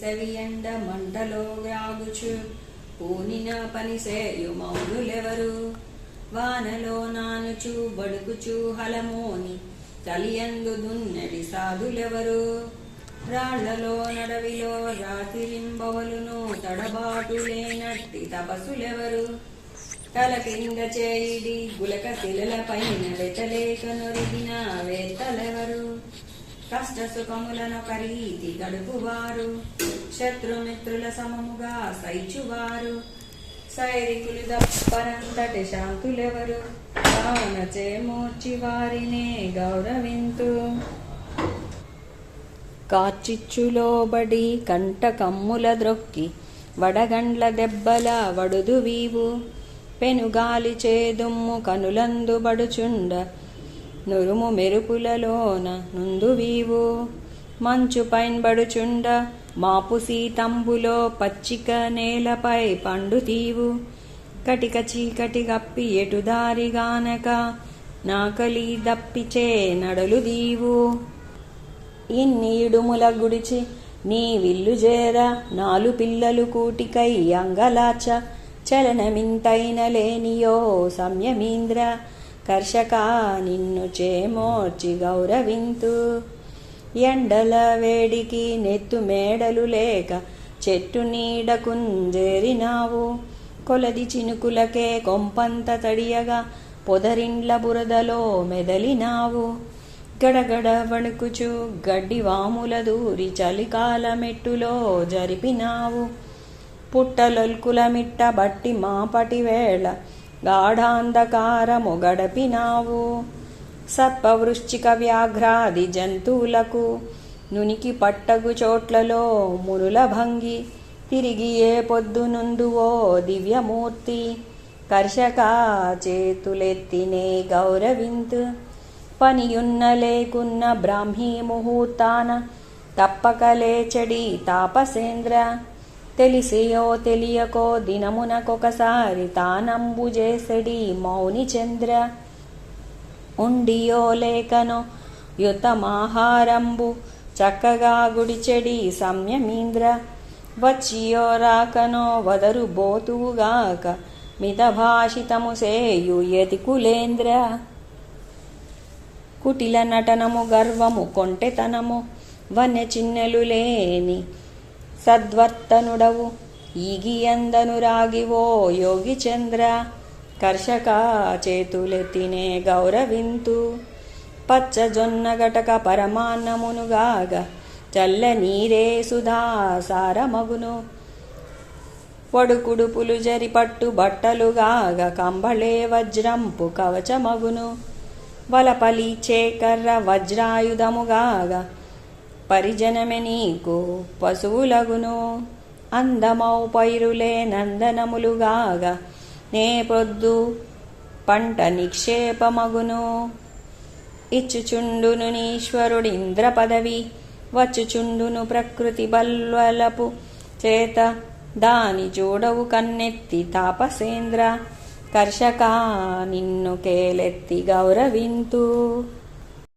సెవియండ మంటలో వ్యాగుచు పూనిన పనిసేయు మౌనులెవరు? వానలో నానుచు బడుకుచు హలమోని తలియందు దున్నడి సాధులెవరు? రాళ్ళలో నడవిలో రాతిరింబవలును తడబాటు లేనట్టి తపసులెవరు తల కింద చేయిడి గులక శిలల పైన వెతలేక నొరిగిన వేత్తలెవరు? కష్ట సుఖములను కరీతి గడుపువారు. శత్రుమిత్రుల సమముగా సైచువారు సైరికులు దప్పరంతటి శాంతులెవరు? కావున చేమూర్చి వారినే గౌరవింతు కాచిచ్చులోబడి కంట కమ్ముల ద్రొక్కి వడగండ్ల దెబ్బల వడుదు వీవు పెనుగాలి చేదుమ్ము కనులందు బడుచుండ నురుము మెరుపులలోన నుందు వీవు. మంచు పైన్బడుచుండ మాపు సీతంబులో పచ్చిక నేలపై పండు తీవు. కటిక చీకటి గప్పి ఎటుదారిగానక నాకలి దప్పిచే నడలు దీవు ఇన్ని ఇడుముల గుడిచి నీ విల్లు చేర నాలు పిల్లలు కూటికై అంగలాచ. చలనమింతైన లేనియో సంయమీంద్ర కర్షక నిన్ను చేమోర్చి గౌరవింతు. ఎండల వేడికి నెత్తు మేడలు లేక చెట్టు నీడకుంజేరినావు కొలది చినుకులకే కొంపంత తడియగా పొదరిండ్ల బురదలో మెదలినావు. గడగడ వణుకుచు గడ్డి వాముల దూరి చలికాల మెట్టులో జరిపినావు. పుట్టలొల్కుల మిట్ట బట్టి మాపటి వేళ గాఢాంధకారము గడపినావు సర్పవృశ్చిక వ్యాఘ్రాది జంతువులకు నునికి పట్టగు చోట్లలో మునుల భంగి తిరిగి ఏ పొద్దునుందువో దివ్యమూర్తి కర్షక చేతులెత్తినే గౌరవింత్. పనియున్న లేకున్న బ్రాహ్మీ ముహూర్తాన తప్పక లేచడి తాపసేంద్ర. తెలిసియో తెలియకో దినమునకొకసారి తానంబు చేసడి మౌని చంద్ర ఉండియో లేకనో యుతమాహారంబు చక్కగా గుడిచెడి సంయమీంద్ర. వచ్చియో రాకనో వదరు బోతువుగాక మితభాషితము సేయు యతికులేంద్ర. కుటిల నటనము గర్వము కొంటెతనము వన్య చిన్నెలు లేని సద్వర్తనుడవు. ఈగియందను రాగివో యోగి చంద్ర కర్షక చేతులెత్తినే గౌరవింతు. పచ్చ జొన్న గటక పరమాన్నమునుగాగ చల్ల నీరే సుధా సారమగును. వడుకుడుపులు జరిపట్టు బట్టలుగాగ కంబళే వజ్రంపు కవచమగును. వలపలి చేకర్ర వజ్రాయుధముగాగ పరిజనమె నీకు పశువులగును. అందమౌ పైరులే నందనములుగాగ నే పొద్దు పంట నిక్షేపమగును. ఇచ్చుచుండును నీశ్వరుడు ఇంద్ర పదవి వచ్చుచుండును ప్రకృతి బల్వలపు చేత. దాని చూడవు కన్నెత్తి తాపసేంద్ర కర్షక నిన్ను కేలెత్తి గౌరవింతు.